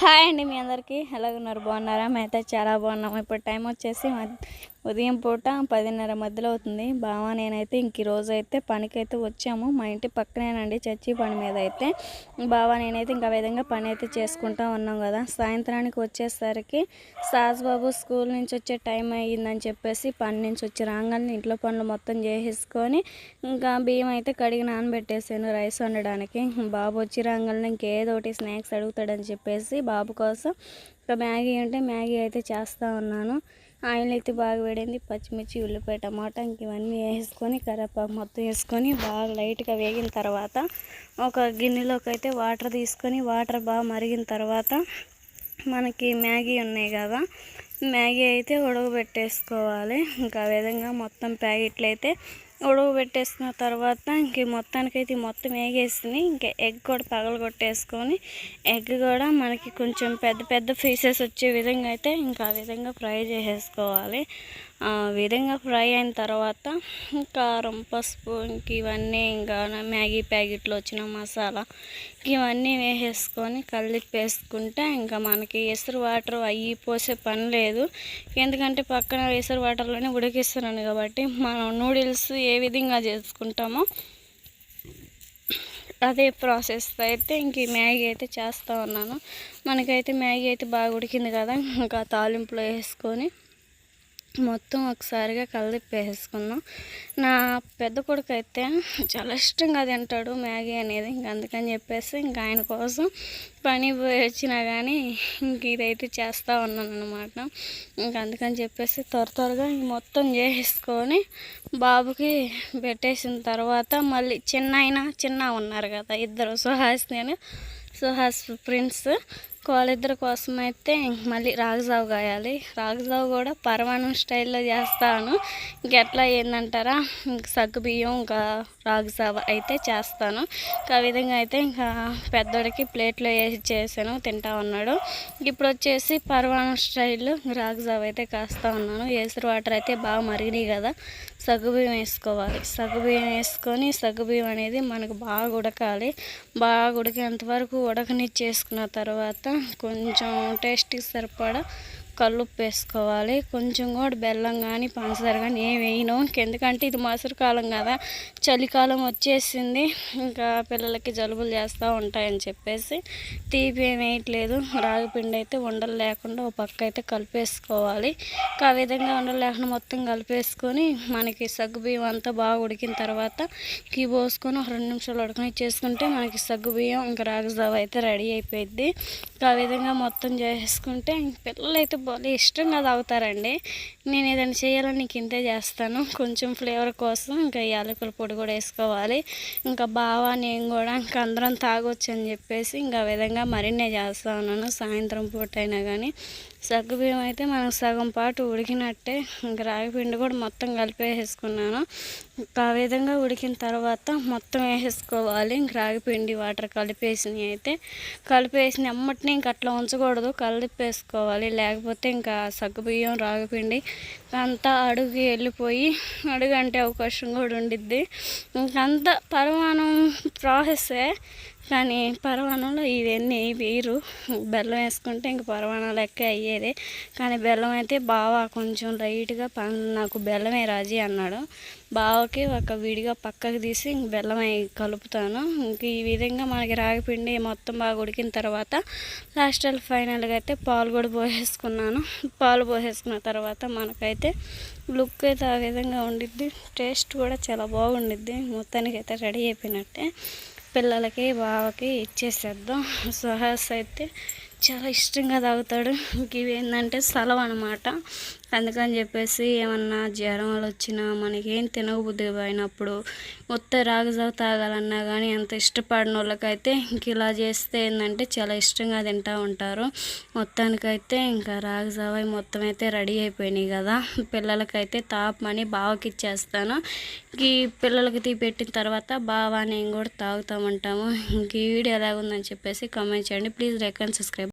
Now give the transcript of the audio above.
Hi అండి మీ అందరికీ. ఎలాగున్నారు బాగున్నారా? మేమైతే చాలా బాగున్నాము ఇప్పుడు టైం వచ్చేసి ఉదయం పూట పదిన్నర మధ్యలో అవుతుంది. బావా నేనైతే ఇంక రోజు అయితే పనికైతే వచ్చాము. మా ఇంటి పక్కనేనండి చర్చి పని మీద అయితే. బావా నేనైతే ఇంకా విధంగా పని అయితే చేసుకుంటా ఉన్నాం కదా. సాయంత్రానికి వచ్చేసరికి సాజ్బాబు స్కూల్ నుంచి వచ్చే టైం అయ్యిందని చెప్పేసి పని నుంచి వచ్చి రాగానే ఇంట్లో పనులు మొత్తం చేసేసుకొని ఇంకా బియ్యం అయితే కడిగి నానబెట్టేసాను రైస్ వండడానికి. బాబు వచ్చి రాగానే ఇంకేదో ఒకటి స్నాక్స్ అడుగుతాడని చెప్పేసి బాబు కోసం. ఇంకా మ్యాగీ అంటే మ్యాగీ అయితే చేస్తూ ఉన్నాను. ఆయిల్ అయితే బాగా వేడింది. పచ్చిమిర్చి ఉల్లిపాయ టమాటా ఇంక ఇవన్నీ వేసుకొని కరివేపాకు మొత్తం వేసుకొని బాగా లైట్గా వేగిన తర్వాత ఒక గిన్నెలోకి అయితే వాటర్ తీసుకొని వాటర్ బాగా మరిగిన తర్వాత మనకి మ్యాగీ ఉన్నాయి కదా మ్యాగీ అయితే ఉడకబెట్టేసుకోవాలి. ఇంకా విధంగా మొత్తం ప్యాకెట్లు అయితే ఉడకబెట్టేసుకున్న తర్వాత ఇంక మొత్తానికైతే మొత్తం వేగేసింది ఇంకా ఎగ్ కూడా పగలగొట్టేసుకొని ఎగ్ కూడా మనకి కొంచెం పెద్ద పెద్ద పీసెస్ వచ్చే విధంగా అయితే ఇంకా ఆ విధంగా ఫ్రై చేసేసుకోవాలి. విధంగా ఫ్రై అయిన తర్వాత కారం పసుపు ఇంక ఇవన్నీ ఇంకా మ్యాగీ ప్యాకెట్లో వచ్చిన మసాలా ఇవన్నీ వేసేసుకొని కలిపేసుకుంటే ఇంకా మనకి ఎసురు వాటర్ అయ్యి పోసే పని లేదు. ఎందుకంటే పక్కన ఎసురు వాటర్లోనే ఉడికిస్తున్నాను కాబట్టి మనం నూడిల్స్ ఏ విధంగా చేసుకుంటామో అదే ప్రాసెస్ అయితే ఇంక మ్యాగీ అయితే చేస్తూ ఉన్నాను. మనకైతే మ్యాగీ అయితే బాగా ఉడికింది కదా ఇంకా తాలింపులో వేసుకొని మొత్తం ఒకసారిగా కలదిప్పేసుకున్నాం నా పెద్ద కొడుకు అయితే చాలా ఇష్టంగా తింటాడు మ్యాగీ అనేది. ఇంక అందుకని చెప్పేసి ఇంకా ఆయన కోసం పని పోయి వచ్చినా కానీ ఇంక ఇదైతే చేస్తూ ఉన్నాను అనమాట ఇంక అందుకని చెప్పేసి త్వర త్వరగా ఇంక మొత్తం చేసేసుకొని బాబుకి పెట్టేసిన తర్వాత మళ్ళీ చిన్న ఆయన చిన్న ఉన్నారు కదా ఇద్దరు సుహాసిని సో సుహాస్ ప్రిన్స్. కోళ్ళిద్దరి కోసం అయితే మళ్ళీ రాగజావు కాయాలి రాగజావు కూడా పరమాణం స్టైల్లో చేస్తాను. ఇంకెట్లా ఏందంటారా ఇంక సగ్గు బియ్యం ఇంకా రాగజావ అయితే చేస్తాను. ఇంకా ఆ విధంగా అయితే ఇంకా పెద్దోడికి ప్లేట్లో వేసి చేసాను తింటా ఉన్నాడు. ఇప్పుడు వచ్చేసి పరమాణం స్టైల్లో రాగజావ అయితే కాస్తా ఉన్నాను. ఏసురు వాటర్ అయితే బాగా మరిగినాయి కదా. సగ్గుబియ్యం వేసుకోవాలి. సగ్గుబియ్యం వేసుకొని సగ్గుబియ్యం అనేది మనకు బాగా ఉడకాలి. బాగా ఉడికేంత వరకు ఉడకనిచ్చేసుకున్న తర్వాత కొంచెం టేస్ట్కి సరిపడా కల్లుప్పు వేసుకోవాలి కొంచెం కూడా బెల్లం కానీ పంచదార కానీ ఏం వేయను. ఎందుకంటే ఇది మసరు కాలం కదా. చలికాలం వచ్చేసింది. ఇంకా పిల్లలకి జలుబులు చేస్తూ ఉంటాయని చెప్పేసి తీపి ఏం వేయట్లేదు. రాగి పిండి అయితే ఉండలు లేకుండా ఒక పక్క అయితే కలిపేసుకోవాలి. ఇంకా ఆ విధంగా ఉండలు లేకుండా మొత్తం కలిపేసుకొని మనకి సగ్గు బియ్యం అంతా బాగా ఉడికిన తర్వాత కీ పోసుకొని ఒక రెండు నిమిషాలు ఉడకని చేసుకుంటే మనకి సగ్గు బియ్యం ఇంకా రాగి జావ అయితే రెడీ అయిపోయింది ఇంకా ఆ విధంగా మొత్తం చేసుకుంటే పిల్లలు అయితే భలే ఇష్టంగా తాగుతారండి నేను ఏదైనా చేయాలని నీకు ఇంతే చేస్తాను. కొంచెం ఫ్లేవర్ కోసం ఇంకా యాలకుల పొడి కూడా వేసుకోవాలి. ఇంకా బావా నేను కూడా ఇంకా అందరం తాగొచ్చు అని చెప్పేసి ఇంకా విధంగా మరిన్నే చేస్తా ఉన్నాను సాయంత్రం పూట అయినా కానీ సగ్గుబియ్యం అయితే మనకు సగం పాటు ఉడికినట్టే ఇంకా రాగి పిండి కూడా మొత్తం కలిపేసేసుకున్నాను ఇంకా ఆ విధంగా ఉడికిన తర్వాత మొత్తం వేసేసుకోవాలి. ఇంక రాగి పిండి వాటర్ కలిపేసినవి అయితే. కలిపేసిన అమ్మటిని ఇంక అట్లా ఉంచకూడదు. కలిపేసుకోవాలి. లేకపోతే ఇంకా సగ్గుబియ్యం రాగిపిండి అంతా అడుగు వెళ్ళిపోయి అడుగు అంటే అవకాశం కూడా ఉండిద్ది. ఇంకంతా పరమాణం ప్రాసెస్సే కానీ పరమాణంలో ఇవన్నీ వేరు బెల్లం వేసుకుంటే ఇంక పరవాణం లెక్క అయ్యేది. కానీ బెల్లం అయితే బావ కొంచెం లైట్గా ప నాకు బెల్లమే రాజీ అన్నాడు. బావకి ఒక విడిగా పక్కకు తీసి ఇంక బెల్లం కలుపుతాను. ఇంక ఈ విధంగా మనకి రాగిపిండి మొత్తం బాగా ఉడికిన తర్వాత లాస్ట్ ఫైనల్గా అయితే పాలు కూడా పోసేసుకున్నాను. పాలు పోసేసుకున్న తర్వాత మనకైతే లుక్ అయితే ఆ విధంగా ఉండిద్ది. టేస్ట్ కూడా చాలా బాగుండిద్ది. మొత్తానికి అయితే రెడీ అయిపోయినట్టే. పిల్లలకి బావకి ఇచ్చేసేద్దాం. సుహాస్ అయితే చాలా ఇష్టంగా తాగుతాడు. ఇంక ఇవి ఏంటంటే స్థలం అనమాట అందుకని చెప్పేసి ఏమన్నా జ్వరాలు వచ్చినా మనకేం తినకబుద్ధి పోయినప్పుడు మొత్తం రాగజావ తాగాలన్నా కానీ ఎంత ఇష్టపడిన వాళ్ళకైతే ఇంక ఇలా చేస్తే ఏంటంటే చాలా ఇష్టంగా తింటూ ఉంటారు. మొత్తానికైతే ఇంకా రాగజావ మొత్తం అయితే రెడీ అయిపోయినాయి కదా. పిల్లలకైతే తాపమని బావకి ఇచ్చేస్తాను. ఈ పిల్లలకి తీ పెట్టిన తర్వాత బావా నేను కూడా తాగుతామంటాము ఇంక ఈ వీడియో ఎలాగుందని చెప్పేసి కామెంట్ చేయండి. Please like subscribe